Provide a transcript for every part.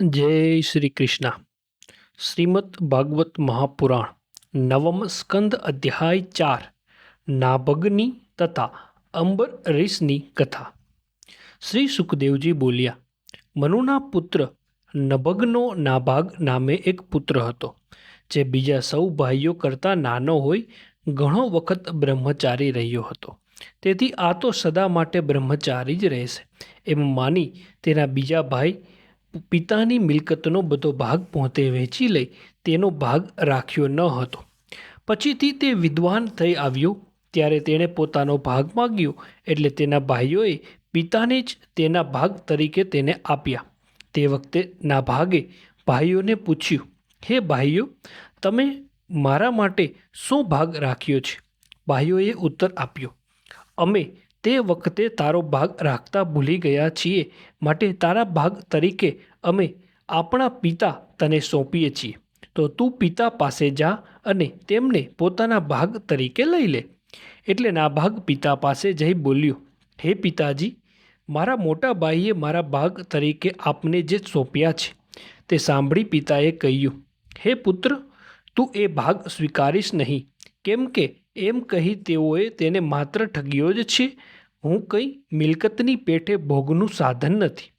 જય શ્રી કૃષ્ણ. શ્રીમદ ભાગવત મહાપુરાણ, નવમ સ્કંદ અધ્યાય ચાર, નાભગની તથા અંબર રીસની કથા. શ્રી સુખદેવજી બોલ્યા, મનુના પુત્ર નભગનો નાભાગ નામે એક પુત્ર હતો, જે બીજા સૌ ભાઈઓ કરતાં નાનો હોય ઘણો વખત બ્રહ્મચારી રહ્યો હતો. તેથી આ તો સદા માટે બ્રહ્મચારી જ રહેશે. એમ માની તેના બીજા ભાઈ પિતાની મિલકતનો બધો ભાગ પોતે વહેંચી લઈ તેનો ભાગ રાખ્યો ન હતો. પછીથી તે વિદ્વાન થઈ આવ્યો. ત્યારે તેણે પોતાનો ભાગ માગ્યો એટલે તેના ભાઈઓએ પિતાને જ તેના ભાગ તરીકે તેને આપ્યા. તે વખતે ના ભાગે ભાઈઓને પૂછ્યું, હે ભાઈઓ, તમે મારા માટે શું ભાગ રાખ્યો છે? ભાઈઓએ ઉત્તર આપ્યો, અમે તે વખતે તારો ભાગ રાખતા ભૂલી ગયા છીએ. માટે તારા ભાગ તરીકે અમે આપણા પિતા તને સોંપીએ છીએ. તો તું પિતા પાસે જા અને તેમને પોતાના ભાગ તરીકે લઈ લે. એટલે નાભાગ પિતા પાસે જઈ બોલ્યો, હે પિતાજી, મારા મોટા ભાઈએ મારા ભાગ તરીકે આપને જે સોંપ્યા છે, તે સાંભળી પિતાએ કહ્યું, હે પુત્ર, તું એ ભાગ સ્વીકારીશ નહીં. કેમ કે એમ કહી તેઓએ તેને માત્ર ઠગ્યો જ છે હું કંઈ મિલકતની પેઠે ભોગનું સાધન નથી.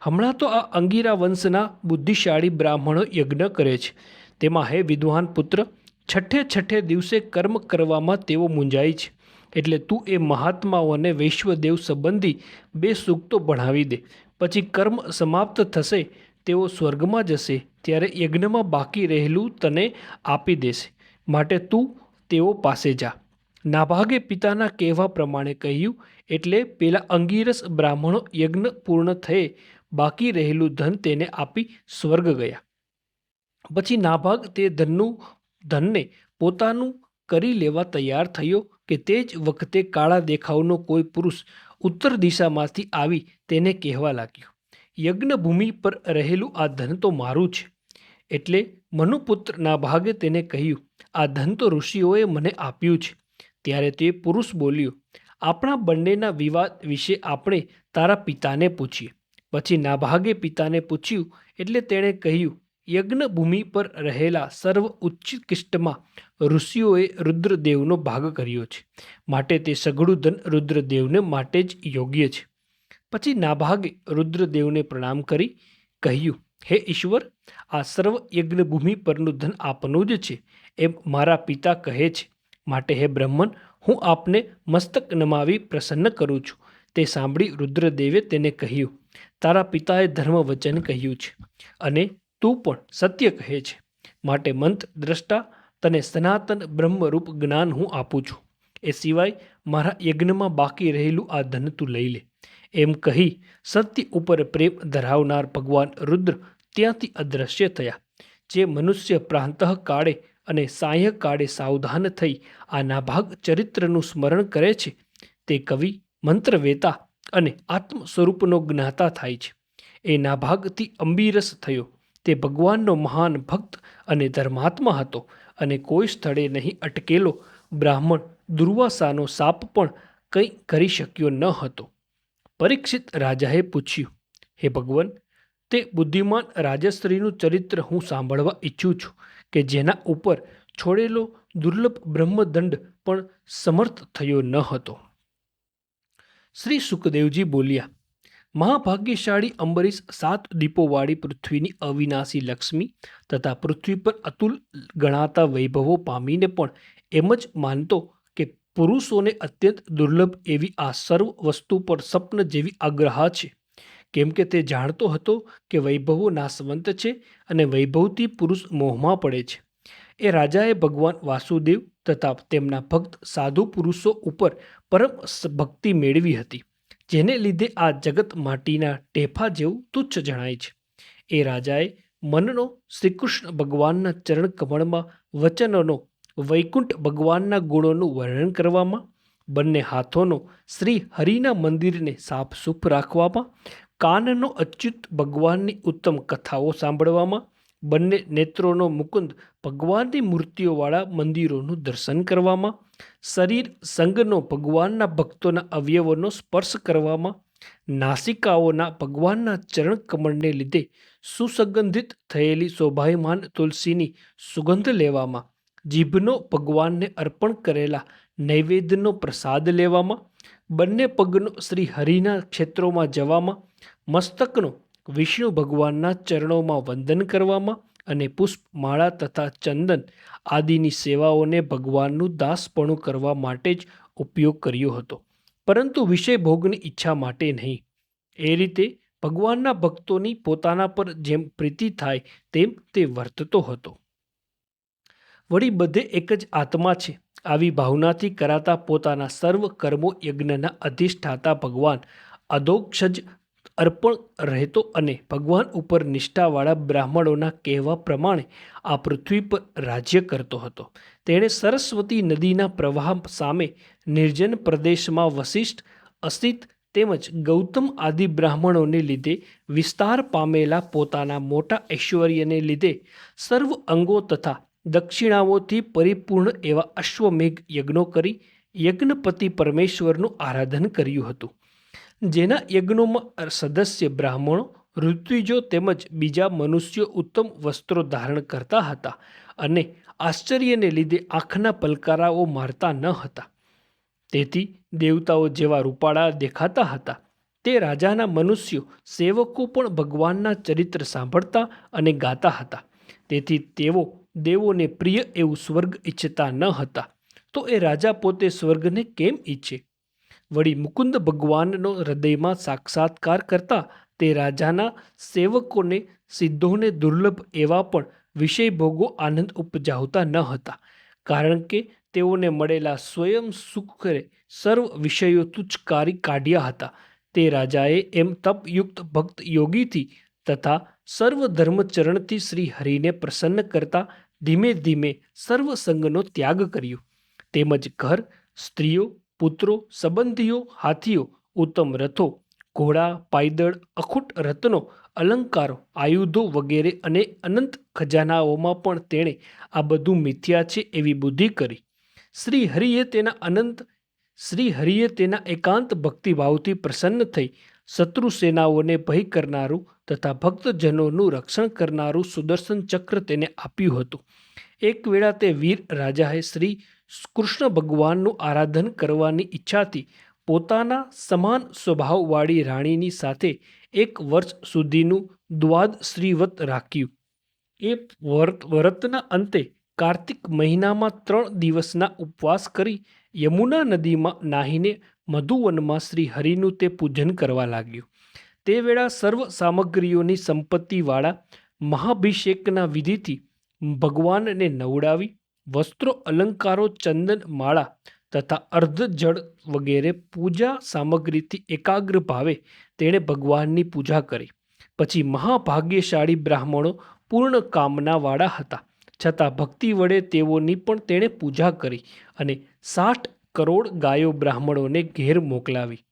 હમણાં તો આ અંગીરા વંશના બુદ્ધિશાળી બ્રાહ્મણો યજ્ઞ કરે છે. તેમાં હે વિદ્વાન પુત્ર, છઠ્ઠે છઠ્ઠે દિવસે કર્મ કરવામાં તેઓ મૂંઝાય છે. એટલે તું એ મહાત્માઓને વૈશ્વદેવ સંબંધી બે સૂક્તો ભણાવી દે. પછી કર્મ સમાપ્ત થશે, તેઓ સ્વર્ગમાં જશે, ત્યારે યજ્ઞમાં બાકી રહેલું તને આપી દેશે. માટે તું તેઓ પાસે જા. નાભાગે પિતાના કહેવા પ્રમાણે કહ્યું, એટલે પેલા અંગીરસ બ્રાહ્મણો યજ્ઞ પૂર્ણ થયે, બાકી રહેલું ધન તેને આપી સ્વર્ગ ગયા. પછી નાભાગ તે ધનનું, ધનને પોતાનું કરી લેવા તૈયાર થયો કે તે જ વખતે કાળા દેખાવનો કોઈ પુરુષ ઉત્તર દિશામાંથી આવી તેને કહેવા લાગ્યો, યજ્ઞભૂમિ પર રહેલું આ ધન તો મારું છે. એટલે મનુપુત્ર નાભાગે તેને કહ્યું, આ ધન તો ઋષિઓએ મને આપ્યું છે. ત્યારે તે પુરુષ બોલ્યો, આપણા બંનેના વિવાદ વિશે આપણે તારા પિતાને પૂછીએ. પછી નાભાગે પિતાને પૂછ્યું, એટલે તેણે કહ્યું, યજ્ઞભૂમિ પર રહેલા સર્વ ઉચ્ચકિષ્ટમાં ઋષિઓએ રુદ્રદેવનો ભાગ કર્યો છે. માટે તે સઘળું ધન રુદ્રદેવને માટે જ યોગ્ય છે. પછી નાભાગે રુદ્રદેવને પ્રણામ કરી, કહ્યું, હે ઈશ્વર, આ સર્વ યજ્ઞભૂમિ પરનું ધન આપનું જ છે, એમ મારા પિતા કહે છે. માટે હે બ્રહ્મન, હું આપને મસ્તક નમાવી પ્રસન્ન કરું છું. તે સાંભળી રુદ્રદેવે તેને કહ્યું, તારા પિતાએ ધર્મ વચન કહ્યું છે અને તું પણ સત્ય કહે છે. માટે મંત, દ્રષ્ટા તને સનાતન બ્રહ્મરૂપ જ્ઞાન હું આપું છું. એ સિવાય મારા યજ્ઞમાં બાકી રહેલું આ ધન તું લઈ લે. એમ કહી સત્ય ઉપર પ્રેમ ધરાવનાર ભગવાન રુદ્ર ત્યાંથી અદૃશ્ય થયા. જે મનુષ્ય પ્રાંતઃ કાળે અને સાયંકાળે સાવધાન થઈ આ નાભાગ ચરિત્રનું સ્મરણ કરે છે. તે કવિ, મંત્રવેતા અને આત્મ સ્વરૂપનો જ્ઞાતા થાય છે. એ નાભાગથી અંબીરસ થયો. તે ભગવાનનો મહાન ભક્ત અને ધર્માત્મા હતો અને કોઈ સ્થળે નહીં અટકેલો. બ્રાહ્મણ દુર્વાસાનો સાપ પણ કંઈ કરી શક્યો ન હતો. પરીક્ષિત રાજાએ પૂછ્યું, હે ભગવાન, તે બુદ્ધિમાન રાજશ્રીનું ચરિત્ર હું સાંભળવા ઈચ્છું છું. કે જેના ઉપર છોડેલો દુર્લભ બ્રહ્મદંડ પણ સમર્થ થયો ન હતો. શ્રી સુખદેવજી બોલ્યા, મહાભાગ્યશાળી અંબરીશ સાત દીપોવાળી પૃથ્વીની અવિનાશી લક્ષ્મી તથા પૃથ્વી પર અતુલ ગણાતા વૈભવો પામીને પણ એમ જ માનતો કે પુરુષોને અત્યંત દુર્લભ એવી આ સર્વ વસ્તુ પર સ્વપ્ન જેવી આગ્રહ છે. કેમ કે તે જાણતો હતો કે વૈભવો નાશવંત છે અને વૈભવથી પુરુષ મોહમાં પડે છે. એ રાજાએ ભગવાન વાસુદેવ તથા તેમના ભક્ત સાધુ પુરુષો ઉપર પરમ ભક્તિ મેળવી હતી, જેને લીધે આ જગત માટીના ટેફા જેવું તુચ્છ જણાય છે. એ રાજાએ મનનો શ્રીકૃષ્ણ ભગવાનના ચરણ કમળમાં વચનોનો, વૈકુંઠ ભગવાનના ગુણોનું વર્ણન કરવામાં, બંને હાથોનો શ્રી હરિના મંદિરને સાફસૂફ રાખવામાં કાનનો અચ્યુત ભગવાનની ઉત્તમ કથાઓ સાંભળવામાં, બંને નેત્રોનો મુકુંદ ભગવાનની મૂર્તિઓવાળા મંદિરોનું દર્શન કરવામાં, શરીર સંગનો ભગવાનના ભક્તોના અવયવોનો સ્પર્શ કરવામાં, નાસિકાઓના ભગવાનના ચરણ કમળને લીધે સુસંગંધિત થયેલી શોભાયમાન તુલસીની સુગંધ લેવામાં, જીભનો ભગવાનને અર્પણ કરેલા નૈવેદ્યનો પ્રસાદ લેવામાં, બંને પગનો શ્રી હરિના ક્ષેત્રોમાં જવામાં મસ્તકનો વિષ્ણુ ભગવાનના ચરણોમાં વંદન કરવામાં અને પુષ્પમાળા તથા ચંદન આદિની સેવાઓને ભગવાનનું દાસપણું કરવા માટે જ ઉપયોગ કર્યો હતો. પરંતુ વિષય ભોગની ઈચ્છા માટે નહીં. એ રીતે ભગવાનના ભક્તોની પોતાના પર જેમ પ્રીતિ થાય તેમ તે વર્તતો હતો. વળી બધે એક જ આત્મા છે. આવી ભાવનાથી કરાતા પોતાના સર્વ કર્મો યજ્ઞના અધિષ્ઠાતા ભગવાન અધોક્ષજ અર્પણ રહેતો અને ભગવાન ઉપર નિષ્ઠાવાળા બ્રાહ્મણોના કહેવા પ્રમાણે આ પૃથ્વી પર રાજ્ય કરતો હતો. તેણે સરસ્વતી નદીના પ્રવાહ સામે નિર્જન પ્રદેશમાં વશિષ્ઠ અસિત તેમજ ગૌતમ આદિ બ્રાહ્મણોને લીધે વિસ્તાર પામેલા પોતાના મોટા ઐશ્વર્યને લીધે સર્વ અંગો તથા દક્ષિણાઓથી પરિપૂર્ણ એવા અશ્વમેઘ યજ્ઞો કરી યજ્ઞપતિ પરમેશ્વરનું આરાધન કર્યું હતું. જેના યજ્ઞોમાં સદસ્ય બ્રાહ્મણો, ઋત્વિજો તેમજ બીજા મનુષ્યો ઉત્તમ વસ્ત્રો ધારણ કરતા હતા અને આશ્ચર્યને લીધે આંખના પલકારાઓ મારતા ન હતા. તેથી દેવતાઓ જેવા રૂપાળા દેખાતા હતા. તે રાજાના મનુષ્યો સેવકો પણ ભગવાનના ચરિત્ર સાંભળતા અને ગાતા હતા. તેથી તેઓ દેવોને પ્રિય એવું સ્વર્ગ ઈચ્છતા ન હતા. તો એ રાજા પોતે સ્વર્ગને કેમ ઈચ્છે? વળી મુકુંદ ભગવાનનો હૃદયમાં સાક્ષાત્કાર કરતા તે રાજાના સેવકોને, સિદ્ધોને દુર્લભ એવા પણ વિષય ભોગો આનંદ ઉપજાવતા ન હતા. કારણ કે તેઓને મળેલા સ્વયં સુખરે સર્વ વિષયો તુચ્છકારી કાઢ્યા હતા. તે રાજાએ એમ તપયુક્ત ભક્ત યોગીથી તથા સર્વ ધર્મચરણથી શ્રી હરિને પ્રસન્ન કરતા ધીમે ધીમે સર્વ સંગનો ત્યાગ કર્યો. તેમજ ઘર, સ્ત્રીઓ પુત્રો, સંબંધીઓ, હાથીઓ, ઉત્તમ રથો, ઘોડા, પાયદળ, અખૂટ રત્નો અલંકારો, આયુધો વગેરે અને અનંત ખજાનાઓમાં પણ તેણે આ બધું મિથ્યા છે એવી બુદ્ધિ કરી. શ્રી હરિએ તેના અનંત શ્રી હરિએ તેના એકાંત ભક્તિભાવથી પ્રસન્ન થઈ શત્રુ સેનાઓને ભય કરનારું તથા ભક્તજનોનું રક્ષણ કરનારું સુદર્શન ચક્ર તેને આપ્યું હતું. એક વેળા તે વીર રાજાએ શ્રી કૃષ્ણ ભગવાનનું આરાધન કરવાની ઈચ્છાથી પોતાના સમાન સ્વભાવવાળી રાણીની સાથે એક વર્ષ સુધીનું દ્વાદ શ્રીવત રાખ્યું. એ વ્રત, વ્રતના અંતે કાર્તિક મહિનામાં ત્રણ દિવસના ઉપવાસ કરી યમુના નદીમાં નાહીને મધુવનમાં શ્રી હરિનું તે પૂજન કરવા લાગ્યું. તે વેળા સર્વ સામગ્રીઓની સંપત્તિવાળા મહાભિષેકના વિધિથી ભગવાનને નવડાવી વસ્ત્રો, અલંકારો, ચંદન, માળા તથા અર્ધ જળ વગેરે પૂજા સામગ્રીથી એકાગ્ર ભાવે તેણે ભગવાનની પૂજા કરી. પછી મહાભાગ્યશાળી બ્રાહ્મણો પૂર્ણ કામનાવાળા હતા. છતાં ભક્તિ વડે તેઓની પણ તેણે પૂજા કરી અને સાઠ કરોડ ગાયો બ્રાહ્મણોને ઘેર મોકલાવી.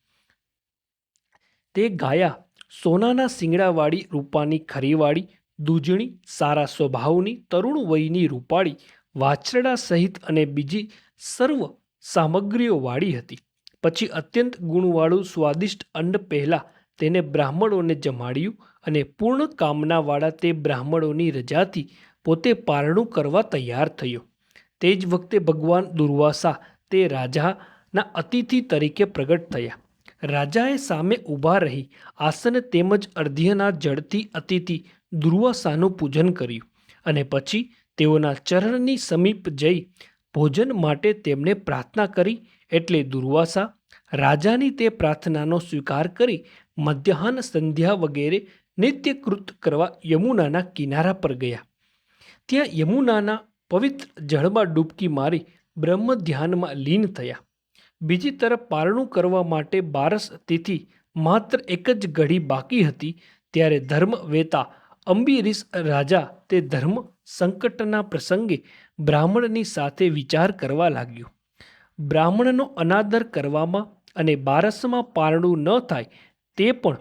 તે ગાયા સોનાના શિંગડાવાળી રૂપાની ખરીવાળી, દૂજણી સારા સ્વભાવની, તરુણ વયની રૂપાળી વાછરડા સહિત અને બીજી સર્વ સામગ્રીઓ વાળી હતી. પછી અત્યંત ગુણવાળું, સ્વાદિષ્ટ અન્ન પહેલાં તેને બ્રાહ્મણોને જમાડ્યું અને પૂર્ણ કામનાવાળા તે બ્રાહ્મણોની રજાથી પોતે પારણું કરવા તૈયાર થયો. તે જ વખતે ભગવાન દુર્વાસા તે રાજાના અતિથિ તરીકે પ્રગટ થયા. રાજાએ સામે ઊભા રહી આસન તેમજ અર્ધ્યના જળથી અતિથિ દુર્વાસાનું પૂજન કર્યું અને પછી તેઓના ચરણની સમીપ જઈ ભોજન માટે તેમને પ્રાર્થના કરી એટલે દુર્વાસા રાજાની તે પ્રાર્થનાનો સ્વીકાર કરી મધ્યાહન સંધ્યા વગેરે નિત્યકૃત કરવા યમુનાના કિનારા પર ગયા. ત્યાં યમુનાના પવિત્ર જળમાં ડૂબકી મારી બ્રહ્મ ધ્યાનમાં લીન થયા. બીજી તરફ પારણું કરવા માટે બારસ તિથિ માત્ર એક જ ઘડી બાકી હતી, ત્યારે ધર્મ વેતા અંબિરીશ રાજા તે ધર્મ સંકટના પ્રસંગે બ્રાહ્મણની સાથે વિચાર કરવા લાગ્યો. બ્રાહ્મણનો અનાદર કરવામાં અને બારસમાં પારણું ન થાય તે પણ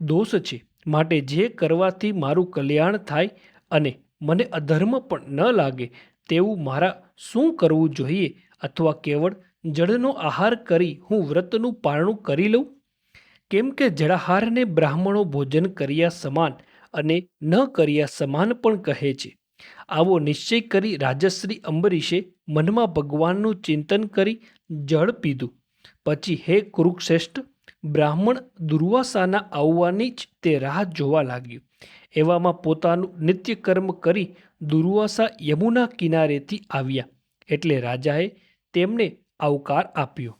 દોષ છે. માટે જે કરવાથી મારું કલ્યાણ થાય અને મને અધર્મ પણ ન લાગે તેવું મારા શું કરવું જોઈએ અથવા કેવળ જળનો આહાર કરી હું વ્રતનું પારણું કરી લઉં? કેમ કે જળાહારને બ્રાહ્મણો ભોજન કર્યા સમાન અને ન કર્યા સમાન પણ કહે છે. આવો નિશ્ચય કરી રાજશ્રી અંબરીશે મનમાં ભગવાનનું ચિંતન કરી જળ પીધું. પછી હે કુરુક્ષેષ્ઠ, બ્રાહ્મણ દુર્વાસાના આવવાની જ તે રાહ જોવા લાગ્યું. એવામાં પોતાનું નિત્યકર્મ કરી દુર્વાસા યમુના કિનારેથી આવ્યા. એટલે રાજાએ તેમને આવકાર આપ્યો.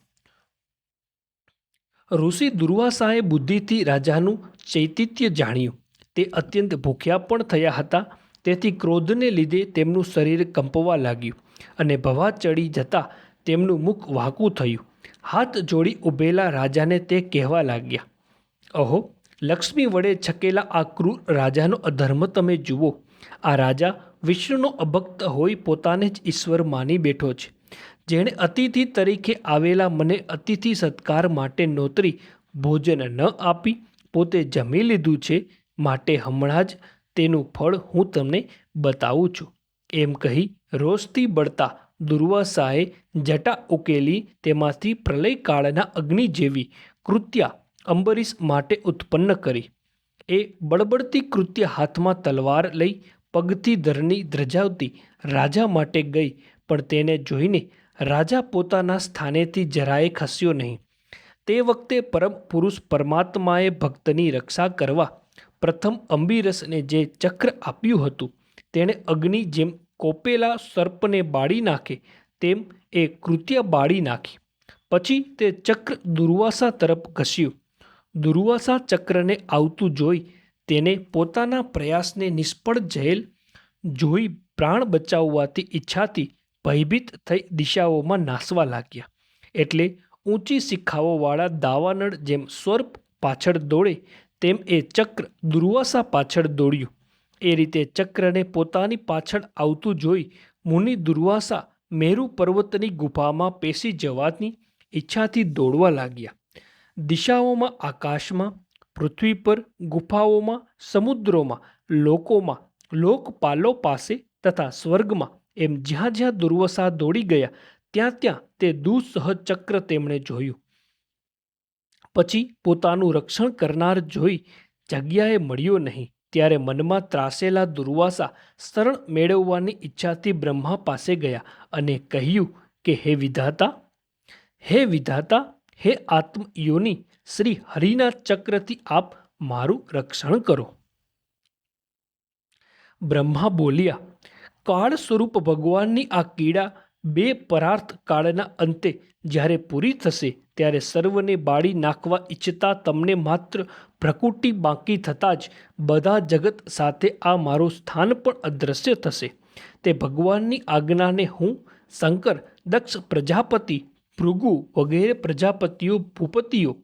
ઋષિ દુર્વાસાએ બુદ્ધિથી રાજાનું ચૈતિત્ય જાણ્યું. તે અત્યંત ભૂખ્યા પણ થયા હતા. તેથી ક્રોધને લીધે તેમનું શરીર કંપવા લાગ્યું અને ભવા ચડી જતાં તેમનું મુખ વાંકું થયું. હાથ જોડી ઊભેલા રાજાને તે કહેવા લાગ્યા, અહો, લક્ષ્મી વડે છકેલા આ ક્રૂર રાજાનો અધર્મ તમે જુઓ. આ રાજા વિષ્ણુનો અભક્ત હોઈ પોતાને જ ઈશ્વર માની બેઠો છે. જેણે અતિથિ તરીકે આવેલા મને અતિથિ સત્કાર માટે નોતરી ભોજન ન આપી, પોતે જમી લીધું છે, માટે હમણાં જ તેનું ફળ હું તમને બતાવું છું. એમ કહી રોષથી બળતા દુર્વાસાએ જટા ઉકેલી તેમાંથી પ્રલયકાળના અગ્નિ જેવી કૃત્યા અંબરીશ માટે ઉત્પન્ન કરી. એ બળબડતી કૃત્ય હાથમાં તલવાર લઈ પગથી ધરની ધ્રજાવતી રાજા માટે ગઈ, પણ તેને જોઈને રાજા પોતાના સ્થાનેથી જરાય ખસ્યો નહીં. તે વખતે પરમ પુરુષ પરમાત્માએ ભક્તની રક્ષા કરવા પ્રથમ અંબીરસને જે ચક્ર આપ્યું હતું, તેણે અગ્નિ જેમ કોપેલા સર્પને બાળી નાખે, તેમ એ કૃત્ય બાળી નાખી. પછી તે ચક્ર દુર્વાસા તરફ ઘસ્યું. દુર્વાસા ચક્રને આવતું જોઈ તેને પોતાના પ્રયાસને નિષ્ફળ જયેલ જોઈ પ્રાણ બચાવવાથી ઈચ્છાથી ભયભીત થઈ દિશાઓમાં નાસવા લાગ્યા. એટલે ઊંચી શિખાઓવાળા દાવાનળ જેમ સ્વર્પ પાછળ દોડે તેમ એ ચક્ર દુર્વાસા પાછળ દોડ્યું. એ રીતે ચક્રને પોતાની પાછળ આવતું જોઈ મુનિ દુર્વાસા મેરુ પર્વતની ગુફામાં પેસી જવાની ઈચ્છાથી દોડવા લાગ્યા. દિશાઓમાં આકાશમાં, પૃથ્વી પર, ગુફાઓમાં, સમુદ્રોમાં, લોકોમાં, લોકપાલો પાસે તથા સ્વર્ગમાં એમ જ્યાં જ્યાં દુર્વસા દોડી ગયા, ત્યાં ત્યાં તે દુઃસહ ચક્ર તેમણે જોયું. પછી પોતાનું રક્ષણ કરનાર જોઈ જગ્યાએ મળ્યો નહીં. ત્યારે મનમાં ત્રાસેલા દુર્વાસા શરણ મેળવવાની ઈચ્છાથી બ્રહ્મા પાસે ગયા અને કહ્યું કે, હે વિધાતા હે વિધાતા, હે આત્મયોની, શ્રી હરિના ચક્રથી આપ મારું રક્ષણ કરો. બ્રહ્મા બોલ્યા, કાળ સ્વરૂપ ભગવાનની આ કીડા બે પરાર્થ કાળના અંતે જ્યારે પૂરી થશે ત્યારે સર્વને બાળી નાખવા ઈચ્છતા તમને માત્ર પ્રકૃતિ બાકી થતાં જ બધા જગત સાથે આ મારું સ્થાન પણ અદૃશ્ય થશે. તે ભગવાનની આજ્ઞાને હું શંકર, દક્ષ પ્રજાપતિ, ભૃગુ વગેરે પ્રજાપતિઓ, ભૂપતિઓ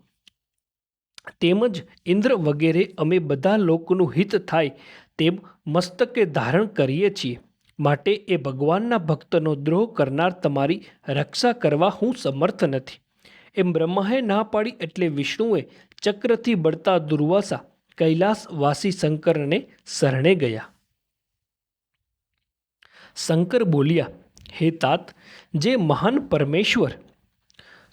તેમજ ઇન્દ્ર વગેરે અમે બધા લોકોનું હિત થાય તેમ મસ્તકે ધારણ કરીએ છીએ. માટે એ ભગવાનના ભક્તનો દ્રોહ કરનાર તમારી રક્ષા કરવા હું સમર્થ નથી. એમ બ્રહ્માએ ના પાડી એટલે વિષ્ણુએ ચક્રથી બળતા દુર્વાસા કૈલાસવાસી શંકરને શરણે ગયા. શંકર બોલ્યા, હે તાત, જે મહાન પરમેશ્વર,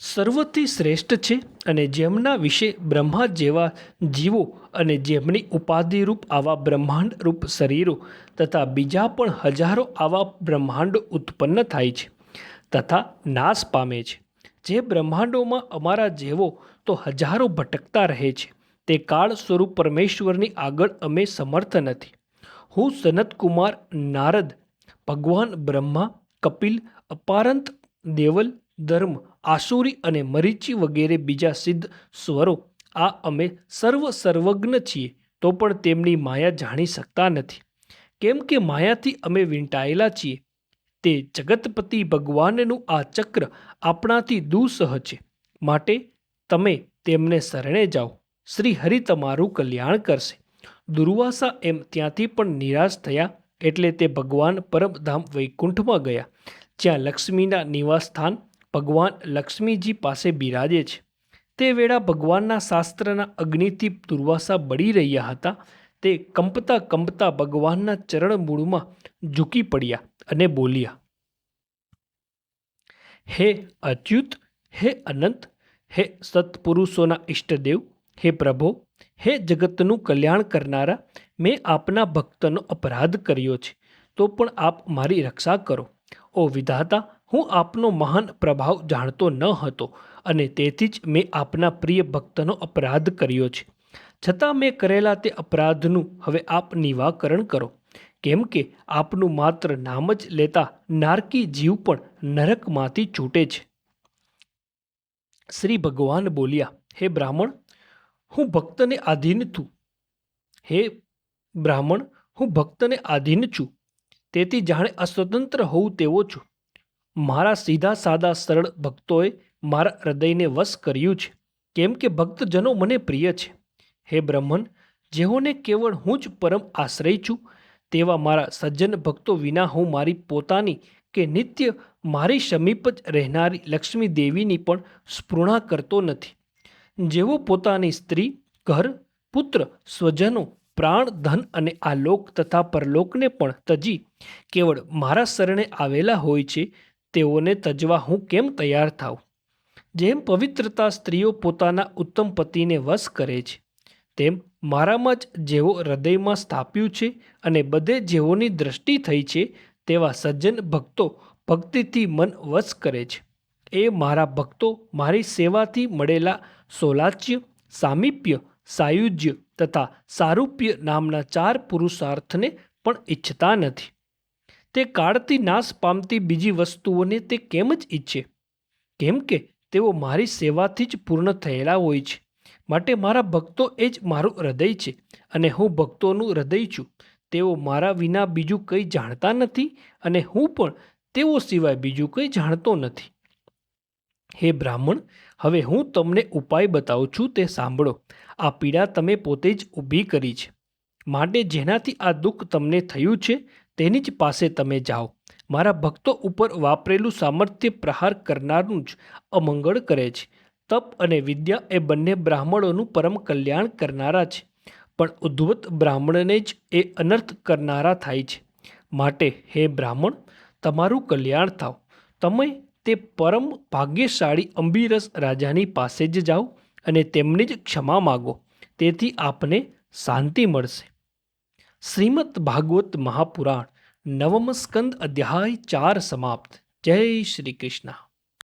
સર્વથી શ્રેષ્ઠ છે અને જેમના વિશે બ્રહ્મા જેવા જીવો અને જેમની ઉપાધિરૂપ આવા બ્રહ્માંડ રૂપ શરીરો તથા બીજા પણ હજારો આવા બ્રહ્માંડો ઉત્પન્ન થાય છે તથા નાશ પામે છે. જે બ્રહ્માંડોમાં અમારા જેવો તો હજારો ભટકતા રહે છે. તે કાળ સ્વરૂપ પરમેશ્વરની આગળ અમે સમર્થ નથી. હું સનતકુમાર, નારદ, ભગવાન બ્રહ્મા, કપિલ, અપારંત, દેવલ, ધર્મ, આસુરી અને મરીચી વગેરે બીજા સિદ્ધ સ્વરો, આ અમે સર્વ સર્વજ્ઞ છીએ, તો પણ તેમની માયા જાણી શકતા નથી. કેમ કે માયાથી અમે વીંટાયેલા છીએ તે જગતપતિ ભગવાનનું આ ચક્ર આપણાથી દુઃસહ છે. માટે તમે તેમને શરણે જાઓ. શ્રી હરિ તમારું કલ્યાણ કરશે. દુર્વાસા એમ ત્યાંથી પણ નિરાશ થયા એટલે તે ભગવાન પરમધામ વૈકુંઠમાં ગયા. જ્યાં લક્ષ્મીના નિવાસસ્થાન ભગવાન લક્ષ્મીજી પાસે બિરાજે છે. તે વેળા ભગવાનના શાસ્ત્રના અગ્નિથી દુર્વાસા બળી રહ્યા હતા. તે કંપતા કંપતા ભગવાનના ચરણ મૂળમાં ઝૂકી પડ્યા. અને બોલ્યા. હે અચ્યુત, હે અનંત, હે સત્પુરુષોના ઈષ્ટદેવ, હે પ્રભો, હે જગતનું કલ્યાણ કરનારા, મેં આપના ભક્તનો અપરાધ કર્યો છે, તો પણ આપ મારી રક્ષા કરો. ઓ વિધાતા, હું આપનો મહાન પ્રભાવ જાણતો ન હતો અને તેથી જ મેં આપના પ્રિય ભક્તનો અપરાધ કર્યો છે. છતાં મેં કરેલા તે અપરાધનું હવે આપ નિવાકરણ કરો. કેમ કે આપનું માત્ર નામ જ લેતા નારકી જીવ પણ નરકમાંથી છૂટે છે. શ્રી ભગવાન બોલ્યા, હે બ્રાહ્મણ, હું ભક્તને આધીન છું. હે બ્રાહ્મણ, હું ભક્તને આધીન છું. તેથી જાણે અસ્વતંત્ર હોઉં તેવો છું. મારા સીધા સાદા સરળ ભક્તોએ મારા હૃદયને વશ કર્યું છે. કેમ કે ભક્તજનો મને પ્રિય છે. હે બ્રહ્મન જેઓને કેવળ હું જ પરમ આશ્રય છું તેવા મારા સજ્જન ભક્તો વિના હું મારી પોતાની કે નિત્ય મારી સમીપ જ રહેનારી લક્ષ્મી દેવીની પણ સ્પૃણા કરતો નથી. જેઓ પોતાની સ્ત્રી, ઘર, પુત્ર, સ્વજનો, પ્રાણ, ધન અને આ લોક તથા પરલોકને પણ તજી કેવળ મારા શરણે આવેલા હોય છે, તેઓને તજવા હું કેમ તૈયાર થાઉં? જેમ પવિત્રતા સ્ત્રીઓ પોતાના ઉત્તમ પતિને વશ કરે છે, તેમ મારામાં જ જેઓ હૃદયમાં સ્થાપ્યું છે અને બધે જેઓની દ્રષ્ટિ થઈ છે, તેવા સજ્જન ભક્તો ભક્તિથી મન વશ કરે છે. એ મારા ભક્તો મારી સેવાથી મળેલા સોલાચ્ય, સામીપ્ય, સાયુજ્ય તથા સારૂપ્ય નામના ચાર પુરુષાર્થને પણ ઈચ્છતા નથી. તે કાળથી નાશ પામતી બીજી વસ્તુઓને તે કેમ જ ઈચ્છે? કેમ કે તેઓ મારી સેવાથી જ પૂર્ણ થયેલા હોય છે. માટે મારા ભક્તો એ જ મારું હૃદય છે અને હું ભક્તોનું હૃદય છું. તેઓ મારા વિના બીજું કંઈ જાણતા નથી અને હું પણ તેઓ સિવાય બીજું કંઈ જાણતો નથી. હે બ્રાહ્મણ, હવે હું તમને ઉપાય બતાવું છું તે સાંભળો. આ પીડા તમે પોતે જ ઊભી કરી છે. માટે જેનાથી આ દુઃખ તમને થયું છે, તેની જ પાસે તમે જાઓ. મારા ભક્તો ઉપર વાપરેલું સામર્થ્ય પ્રહાર કરનારનું જ અમંગળ કરે છે. તપ અને વિદ્યા એ બંને બ્રાહ્મણોનું પરમ કલ્યાણ કરનારા છે. પણ ઉદ્ધવત બ્રાહ્મણને જ એ અનર્થ કરનારા થાય છે. માટે હે બ્રાહ્મણ, તમારું કલ્યાણ થાવ. તમે તે પરમ ભાગ્યશાળી અંબીરસ રાજાની પાસે જ જાઓ અને તેમની જ ક્ષમા માગો. તેથી આપને શાંતિ મળશે. શ્રીમદ ભાગવત મહાપુરાણ નવમ સ્કંદ અધ્યાય ચાર સમાપ્ત. જય શ્રી કૃષ્ણ.